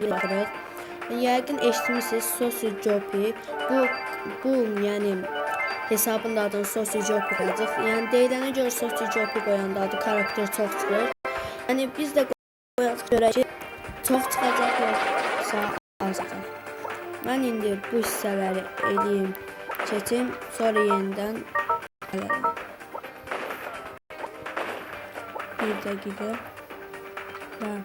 baxırıq. Yəqin eşitmisiniz Sosi Jopi. Bu bu yəni hesabın adını Sosi Jopi qoyacaq. Yəni deyilənə görə Sosi Jopi qoyanda adı karakter çox çıxır. Yəni biz də qoyacaq görə ki çox çıxacaq yoxsa az. Mən indi bu hissələri eləyim, keçim, sonra yenidən gələrim. Bir dəqiqə. Hə.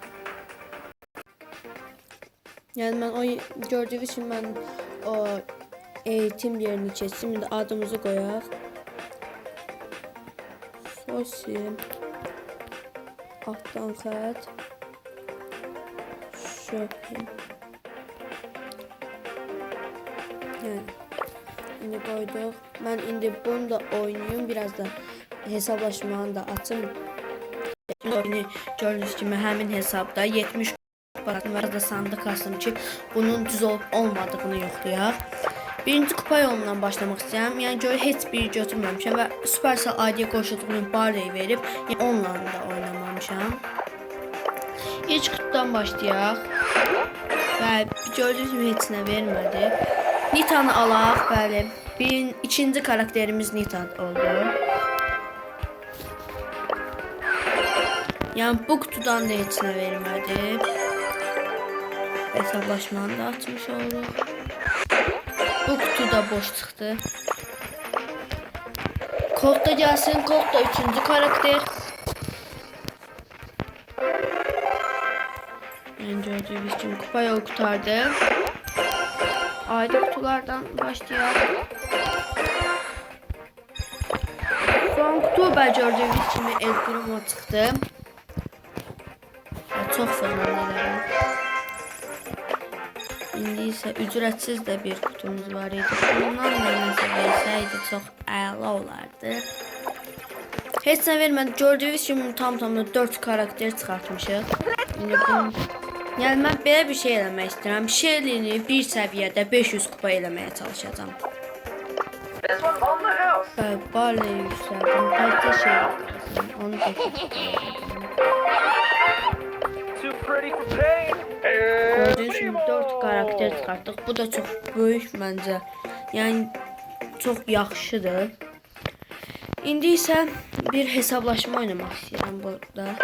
Yani ben o gördüğünüz için ben o eğitim yerini keçtim. Şimdi adımızı koyaq. Sosi. Alttan xət. Shopping. Yani. İndi koyduk. Ben indi bunu da oynayayım. Biraz da hesaplaşmanı da açım. Oyunu gördüğünüz kimi həmin hesabda 70 Bakın var da sandık açtım ki bunun düz olup olmadığını yoxlayaq. Birinci kupa yolundan başlamaq istəyirəm. Yəni görə heç bir götürməmişəm və Supercell ID qoşulduğunu barəyə verib, yəni onunla da oynamamışam. İlk kutudan başlayaq. Və gördüyünüz kimi heç nə vermədi. Nita'nı alaq, bəli. Bir, ikinci karakterimiz Nita oldu. Yəni bu kutudan da heç nə vermədi. Hesaplaşmanı da açmış olduk. Bu kutu da boş çıktı. Colt da gelsin. Colt da üçüncü karakter. Yani gördüğünüz için kupa yol kurtardı. Ayrı kutulardan başlayalım. Son kutu ben gördüğünüz kimi Elgurum'a çıktı. Ya, çok fırlandı. İndi isə ücretsiz də bir kutumuz var idi. Bundan da nəsə versəydi çox əla olardı. Heç nə vermədi. Gördüyünüz kimi tam tamda 4 karakter çıxartmışıq. İndi bunu Yəni mən belə bir şey eləmək istəyirəm. Şerlini bir səviyyədə 500 kupa eləməyə çalışacağam. Barley yüksəldim. Təkcə şey. Onu da Gördüğünüz gibi 4 karakter çıxartdıq. Bu da çox böyük məncə. Yəni çox yaxşıdır. İndi isə bir hesablaşma oynamaq istəyirəm burada.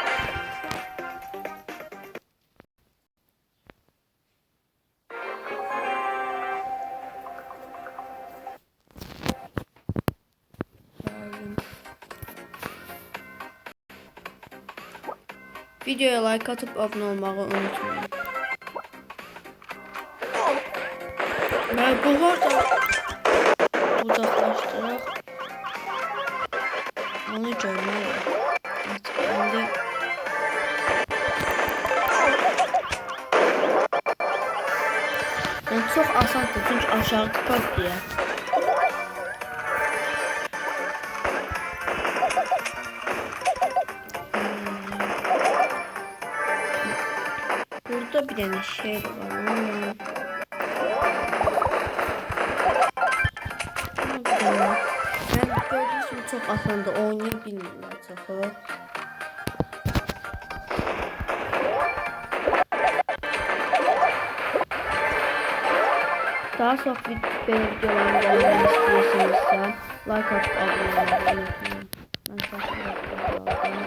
Videoya like atıp abone olmayı unutmayın. Ben bu arada uzaklaştırarak onu görmeli. Artık ben de yani çok asandır çünkü aşağı kapat diye. Burada bir tane şey var Ben gördüğünüz gibi çok aslında oynayabilmiyorlar çoxu. Daha çox vid belə videoların gəlməsini istəyirsinizsə, like atıb abunə olmayı unutmayın. Mən çox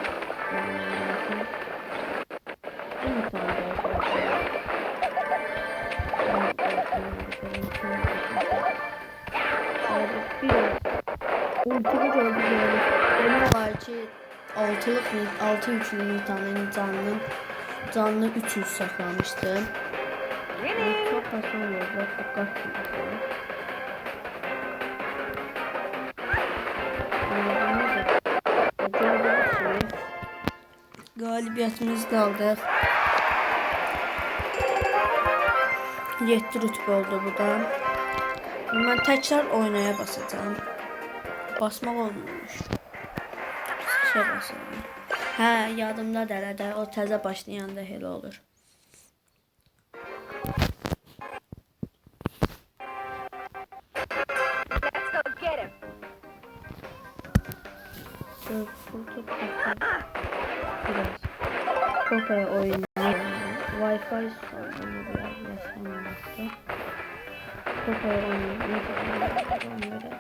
lazım. Ultimi gördüğünüz benim var ki altılık altı yüklü Nita'nın canlı canlı 300 saklamıştım. Çok hasan olacak fakat Galibiyetimizi de aldık. 7 rütbe oldu bu da. Ben tekrar oynaya basacağım. Basmaq olmamış. Şey basalım. Hə, yadımda dələdə o təzə başlayanda elə olur. Kopya oyunu Wi-Fi sorunu biraz yaşanmakta. Çok öğrendim. Şöyle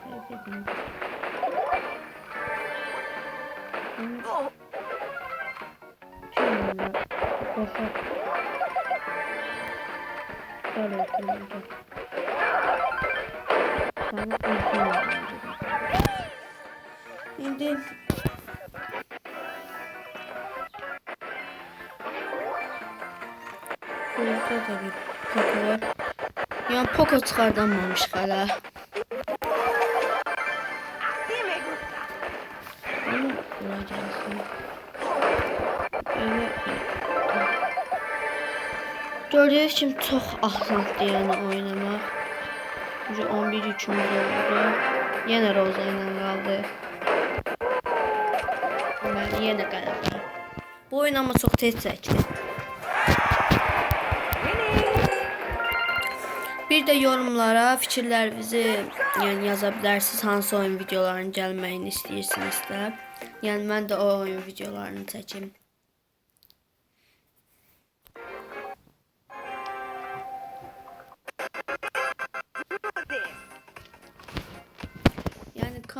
Böyle yapıyorum. Sana uygun Şimdi Burada da bir Poco var. Yani Poco çıkardanmamış hala. Ama buraya gelsin. Gördüğünüz kimi çox asandır yəni oynamaq. Çünki 11 yükümüz oldu. Yenə Roza ilə qaldı. Mən yenə qələbə. Bu oyun amma çox tez çəkdi. Bir də yorumlara fikirlərinizi yəni yaza bilərsiniz. Hansı oyun videolarının gəlməyini istəyirsinizsə. Yəni mən də o oyun videolarını çəkim.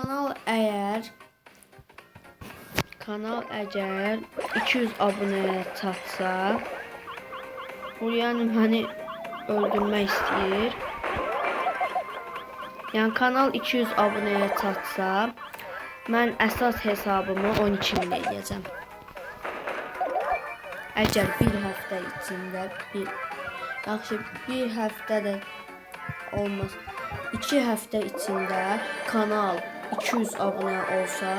Kanal əgər kanal əgər 200 abunəyə çatsa, bu yəni məni öldürmək istəyir. Yəni kanal 200 abunəyə çatsa, mən əsas hesabımı 12 min eləyəcəm. Əgər bir həftə içində bir yaxşı bir həftə də olmaz. 2 həftə içində kanal 200 abunə olsa,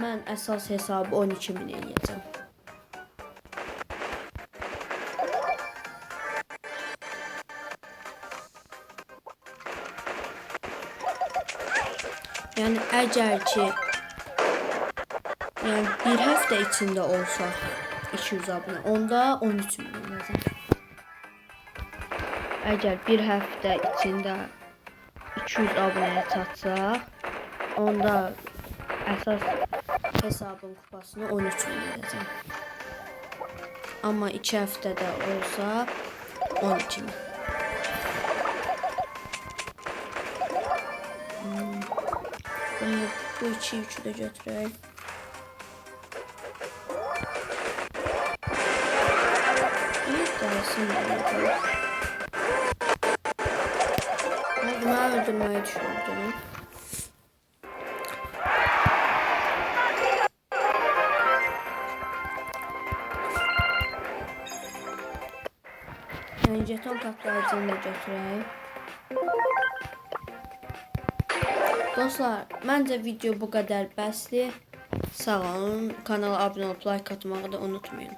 mən əsas hesabı 12 min eləyəcəm. Yəni əgər ki yəni bir həftə içində olsa 200 abunə, onda 13 min eləyəcəm. Əgər bir həftə içində 200 abunəyə çatsaq, onda əsas hesabın kupasını 13 min edəcəm. Amma 2 həftədə olsa 12 min. Hmm. Bunu, bu iki yükü də götürək. Bir tanesini de yapalım. Öldürmeyi düşündüm. Yani jeton katlayıcını da götüreyim. Dostlar, məncə video bu qədər bəsdir. Sağ olun. Kanala abunə olub like atmağı da unutmayın.